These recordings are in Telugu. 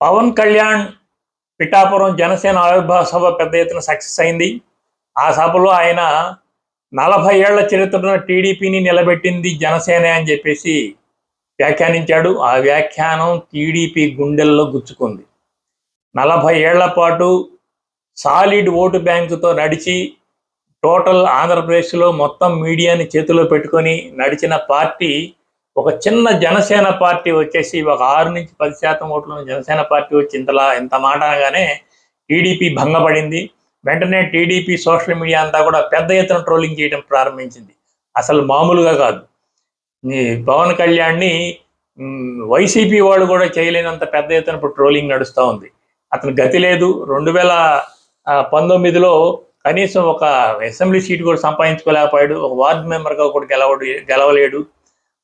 పవన్ కళ్యాణ్ పిఠాపురం జనసేన ఆవిర్భావ సభ పెద్ద ఎత్తున సక్సెస్ అయింది. ఆ సభలో ఆయన నలభై ఏళ్ళ చరిత్రలో టీడీపీని నిలబెట్టింది జనసేన అని చెప్పేసి వ్యాఖ్యానించాడు. ఆ వ్యాఖ్యానం టీడీపీ గుండెల్లో గుచ్చుకుంది. నలభై ఏళ్ళ పాటు సాలిడ్ ఓటు బ్యాంకుతో నడిచి టోటల్ ఆంధ్రప్రదేశ్లో మొత్తం మీడియాని చేతిలో పెట్టుకొని నడిచిన పార్టీ ఒక చిన్న జనసేన పార్టీ వచ్చేసి ఒక ఆరు నుంచి పది శాతం ఓట్లను జనసేన పార్టీ వచ్చి ఇంతలా ఇంత మాట అనగానే టీడీపీ భంగపడింది. వెంటనే టీడీపీ సోషల్ మీడియా అంతా కూడా పెద్ద ఎత్తున ట్రోలింగ్ చేయడం ప్రారంభించింది. అసలు మామూలుగా కాదు. ఈ పవన్ కళ్యాణ్ని వైసీపీ వాళ్ళు కూడా చేయలేనంత పెద్ద ఎత్తున ఇప్పుడు ట్రోలింగ్ నడుస్తూ ఉంది. అతను గతి లేదు. రెండు వేల పంతొమ్మిదిలో కనీసం ఒక అసెంబ్లీ సీట్ కూడా సంపాదించుకోలేకపోయాడు. ఒక వార్డు మెంబర్గా కూడా గెలవడు గెలవలేడు.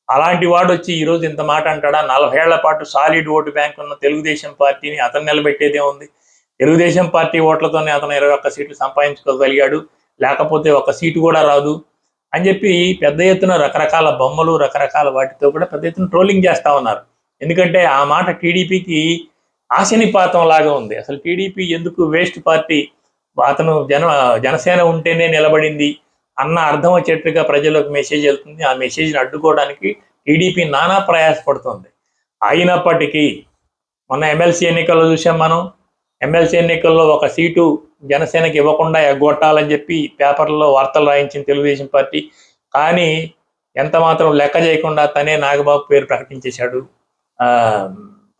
అలాంటి వాడు వచ్చి ఈరోజు ఇంత మాట అంటాడా? నలభై ఏళ్ళ పాటు సాలిడ్ ఓటు బ్యాంక్ ఉన్న తెలుగుదేశం పార్టీని అతను నిలబెట్టేదే ఉంది. తెలుగుదేశం పార్టీ ఓట్లతోనే అతను ఇరవై ఒక్క సీట్లు సంపాదించుకోగలిగాడు. లేకపోతే ఒక సీటు కూడా రాదు అని చెప్పి పెద్ద ఎత్తున రకరకాల బొమ్మలు రకరకాల వాటితో కూడా పెద్ద ఎత్తున ట్రోలింగ్ చేస్తా ఉన్నారు. ఎందుకంటే ఆ మాట టీడీపీకి ఆశనిపాతం లాగా ఉంది. అసలు టీడీపీ ఎందుకు వేస్ట్ పార్టీ? అతను జన జనసేన ఉంటేనే నిలబడింది. అన్న అర్థం వచ్చేట్టుగా ప్రజలకు మెసేజ్ వెళ్తుంది. ఆ మెసేజ్ని అడ్డుకోవడానికి టీడీపీ నానా ప్రయాసపడుతుంది అయినప్పటికీ మొన్న ఎమ్మెల్సీ ఎన్నికల్లో చూసాం మనం. ఎమ్మెల్సీ ఎన్నికల్లో ఒక సీటు జనసేనకి ఇవ్వకుండా ఎగ్గొట్టాలని చెప్పి పేపర్లో వార్తలు రాయించింది తెలుగుదేశం పార్టీ. కానీ ఎంత మాత్రం లెక్క చేయకుండా తనే నాగబాబు పేరు ప్రకటించేశాడు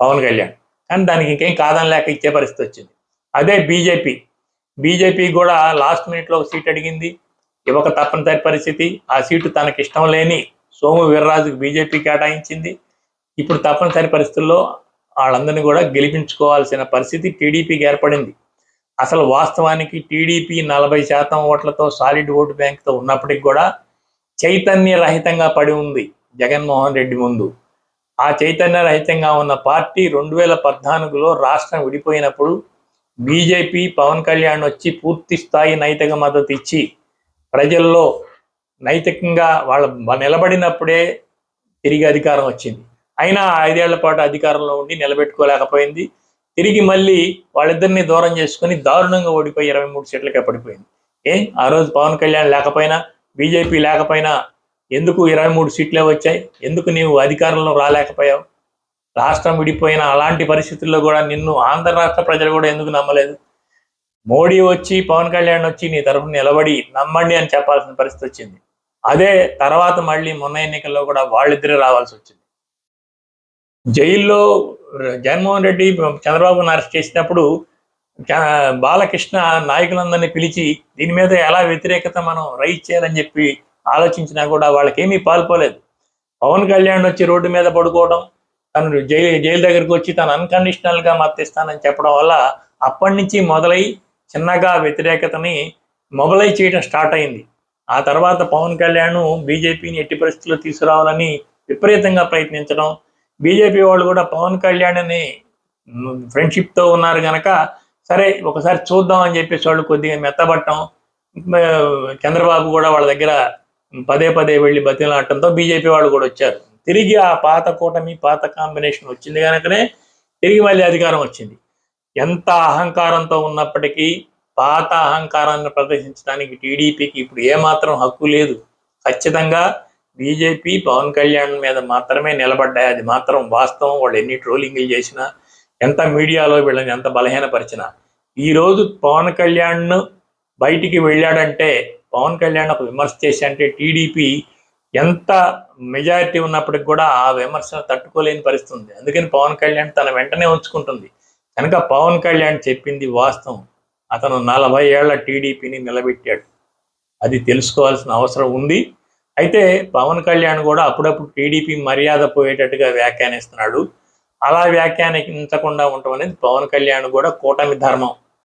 పవన్ కళ్యాణ్. కానీ దానికి ఇంకేం కాదని లేక ఇచ్చే పరిస్థితి వచ్చింది. అదే బీజేపీ. బీజేపీ కూడా లాస్ట్ మినిట్లో ఒక సీట్ అడిగింది. ఇవ్వక తప్పనిసరి పరిస్థితి. ఆ సీటు తనకి ఇష్టం లేని సోము వీర్రాజుకి బీజేపీ కేటాయించింది. ఇప్పుడు తప్పనిసరి పరిస్థితుల్లో వాళ్ళందరినీ కూడా గెలిపించుకోవాల్సిన పరిస్థితి టీడీపీకి ఏర్పడింది. అసలు వాస్తవానికి టీడీపీ నలభై శాతం ఓట్లతో సాలిడ్ ఓటు బ్యాంక్తో ఉన్నప్పటికి కూడా చైతన్య రహితంగా పడి ఉంది జగన్మోహన్ రెడ్డి ముందు. ఆ చైతన్య రహితంగా ఉన్న పార్టీ రెండు వేల పద్నాలుగులో రాష్ట్రం విడిపోయినప్పుడు బీజేపీ పవన్ కళ్యాణ్ వచ్చి పూర్తి స్థాయి నైతిక మద్దతు ఇచ్చి ప్రజల్లో నైతికంగా వాళ్ళ నిలబడినప్పుడే తిరిగి అధికారం వచ్చింది. అయినా ఐదేళ్ళ పాటు అధికారంలో ఉండి నిలబెట్టుకోలేకపోయింది. తిరిగి మళ్ళీ వాళ్ళిద్దరిని దూరం చేసుకుని దారుణంగా ఓడిపోయి ఇరవై మూడు సీట్లకే పడిపోయింది. ఏ? ఆ రోజు పవన్ కళ్యాణ్ లేకపోయినా బీజేపీ లేకపోయినా ఎందుకు ఇరవై మూడు సీట్లే వచ్చాయి? ఎందుకు నీవు అధికారంలో రాలేకపోయావు? రాష్ట్రం విడిపోయిన అలాంటి పరిస్థితుల్లో కూడా నిన్ను ఆంధ్ర రాష్ట్ర ప్రజలు కూడా ఎందుకు నమ్మలేదు? మోడీ వచ్చి పవన్ కళ్యాణ్ వచ్చి నీ తరఫున నిలబడి నమ్మండి అని చెప్పాల్సిన పరిస్థితి వచ్చింది. అదే తర్వాత మళ్ళీ మొన్న ఎన్నికల్లో కూడా వాళ్ళిద్దరే రావాల్సి వచ్చింది. జైల్లో జగన్మోహన్ రెడ్డి చంద్రబాబును అరెస్ట్ చేసినప్పుడు బాలకృష్ణ నాయకులందరినీ పిలిచి దీని మీద ఎలా వ్యతిరేకత మనం రైజ్ చేయాలని చెప్పి ఆలోచించినా కూడా వాళ్ళకేమీ పాల్పోలేదు. పవన్ కళ్యాణ్ వచ్చి రోడ్డు మీద పడుకోవడం తను జైలు జైలు దగ్గరికి వచ్చి తను అన్కండిషనల్గా మద్దతిస్తానని చెప్పడం వల్ల అప్పటి నుంచి మొదలై చిన్నగా వ్యతిరేకతని మొబలైజ్ చేయడం స్టార్ట్ అయింది. ఆ తర్వాత పవన్ కళ్యాణ్ బీజేపీని ఎట్టి పరిస్థితుల్లో తీసుకురావాలని విపరీతంగా ప్రయత్నించడం బీజేపీ వాళ్ళు కూడా పవన్ కళ్యాణ్ అని ఉన్నారు కనుక సరే ఒకసారి చూద్దాం అని చెప్పేసి వాళ్ళు కొద్దిగా మెత్తబట్టం చంద్రబాబు కూడా వాళ్ళ దగ్గర పదే పదే వెళ్ళి బతిలాడటంతో బీజేపీ వాళ్ళు కూడా వచ్చారు. తిరిగి ఆ పాత కూటమి పాత కాంబినేషన్ వచ్చింది కనుకనే తిరిగి మళ్ళీ అధికారం వచ్చింది. ఎంత అహంకారంతో ఉన్నప్పటికీ పాత అహంకారాన్ని ప్రదర్శించడానికి టీడీపీకి ఇప్పుడు ఏమాత్రం హక్కు లేదు. ఖచ్చితంగా బీజేపీ పవన్ కళ్యాణ్ మీద మాత్రమే నిలబడ్డాయి. అది మాత్రం వాస్తవం. వాళ్ళు ఎన్ని ట్రోలింగ్లు చేసినా ఎంత మీడియాలో వీళ్ళని ఎంత బలహీనపరిచినా. ఈ రోజు పవన్ కళ్యాణ్ బయటికి వెళ్ళాడంటే పవన్ కళ్యాణ్ ఒక విమర్శ చేసి అంటే టీడీపీ ఎంత మెజారిటీ ఉన్నప్పటికి కూడా ఆ విమర్శను తట్టుకోలేని పరిస్థితి ఉంది. అందుకని పవన్ కళ్యాణ్ తన వెంటనే ఉంచుకుంటుంది. కనుక పవన్ కళ్యాణ్ చెప్పింది వాస్తవం. అతను నలభై ఏళ్ళ టీడీపీని నిలబెట్టాడు. అది తెలుసుకోవాల్సిన అవసరం ఉంది. అయితే పవన్ కళ్యాణ్ కూడా అప్పుడప్పుడు టీడీపీ మర్యాద పోయేటట్టుగా వ్యాఖ్యానిస్తున్నాడు. అలా వ్యాఖ్యానించకుండా ఉండటం అనేది పవన్ కళ్యాణ్ కూడా కూటమి ధర్మం.